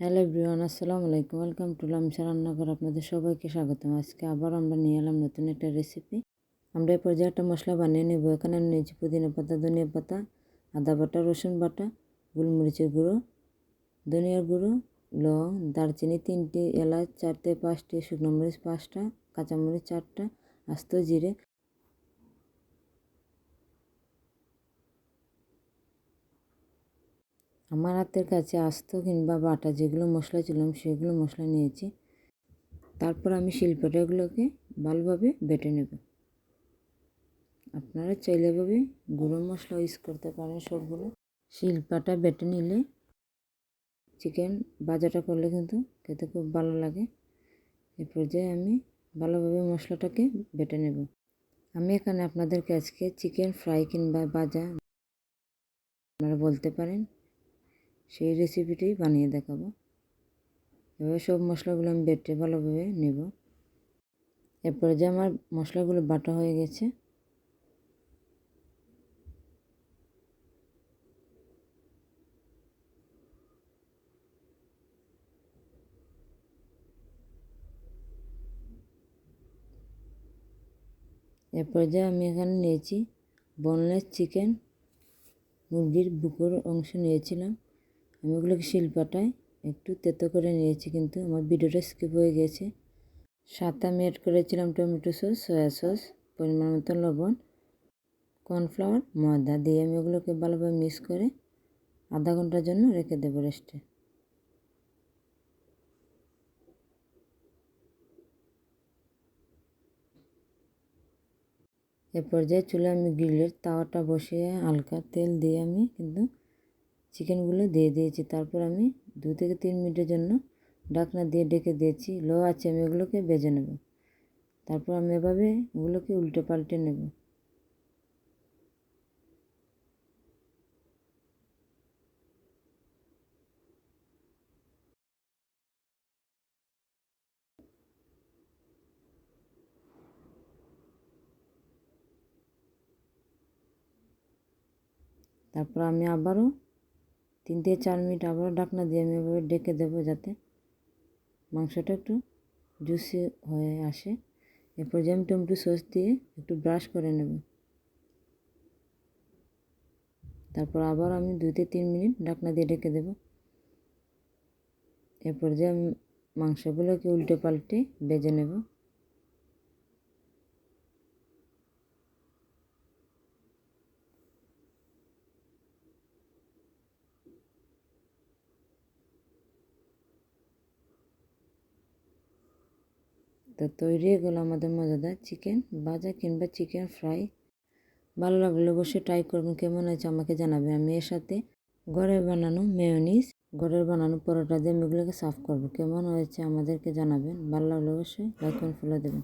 Hello everyone, আসসালামু আলাইকুম। Welcome to লামসা রান্নাঘর। আপনাদের সবাইকে স্বাগতম। আজকে আবার আমরা নিয়ে এলাম নতুন একটা রেসিপি আমরা এই পর্যায়ে একটা মশলা বানিয়ে নেব। এখানে আমি নিয়েছি পুদিনা পাতা, ধনিয়া পাতা, আদা বাটা, রসুন বাটা, গোলমরিচের গুঁড়ো, ধনিয়ার গুঁড়ো, লং, দারচিনি তিনটি, এলাচ চারটে, পাঁচটি, শুকনো মরিচ পাঁচটা, কাঁচামরিচ চারটা, আস্ত জিরে আমার হাতের কাছে আস্ত কিংবা বাটা যেগুলো মশলা ছিল সেগুলো মশলা নিয়েছি। তারপর আমি শিল্পটাগুলোকে ভালোভাবে বেটে নেব। আপনারা চাইলেভাবে গুঁড়ো মশলা ইউজ করতে পারেন সবগুলো। শিল্পাটা বেটে নিলে চিকেন ভাজাটা করলে কিন্তু খেতে খুব ভালো লাগে। এ পর্যায়ে আমি ভালোভাবে মশলাটাকে বেটে নেব। আমি এখানে আপনাদেরকে আজকে চিকেন ফ্রাই কিংবা ভাজা আপনারা বলতে পারেন সেই রেসিপিটি বানিয়ে দেখাবো। এভাবে সব মশলাগুলো আমি বেটে ভালোভাবে নেব। এরপরে যে আমার মশলাগুলো বাটা হয়ে গেছে, এরপর যে আমি এখানে নিয়েছি বোনলেস চিকেন মুরগির বুকুর অংশ নিয়েছিলাম। আমি ওগুলোকে শিল্পাটায় একটু তেতো করে নিয়েছি, কিন্তু আমার ভিডিওটা স্কিপ হয়ে গেছে। সাথে আমি অ্যাড করেছিলাম টমেটো সস সয়া সস পরিমাণ মতো লবণ কর্নফ্লাওয়ার ময়দা দিয়ে আমি ওগুলোকে ভালোভাবে মিক্স করে আধা ঘণ্টার জন্য রেখে দেবো রেস্টে এ। পর্যায়ে চুলে আমি গ্রিলের তাওয়াটা বসিয়ে হালকা তেল দিয়ে আমি কিন্তু চিকেনগুলো দিয়ে দিয়েছি। তারপর আমি দু থেকে তিন মিনিটের জন্য ডাকনা দিয়ে ডেকে দিয়েছি। লো আছে আমি ওগুলোকে বেজে নেব। তারপর আমি এভাবে ওগুলোকে উল্টে পাল্টে নেব। তারপর আমি আবারও তিন থেকে চার মিনিট আবারও ঢাকনা দিয়ে আমি এভাবে ডেকে দেবো যাতে মাংসটা একটু জুসি হয়ে আসে। এরপর যে আমি টমেটো সস দিয়ে একটু ব্রাশ করে নেব। তারপর আবার আমি দুই থেকে তিন মিনিট ঢাকনা দিয়ে ডেকে দেব। এরপর যে আমি মাংসগুলোকে উল্টে পাল্টে বেজে নেব। তো তৈরি গেলো আমাদের মজাদার চিকেন ভাজা কিংবা চিকেন ফ্রাই। ভালো লাগলে অবশ্যই ট্রাই করবেন। কেমন হয়েছে আমাকে জানাবেন। আমি এর সাথে ঘরের বানানো মেয়নিস ঘরের বানানো পরোটা দিয়ে আমি এগুলোকে সার্ভ করব। কেমন হয়েছে আমাদেরকে জানাবেন। ভালো লাগলে অবশ্যই লাইক ফলো দেবেন।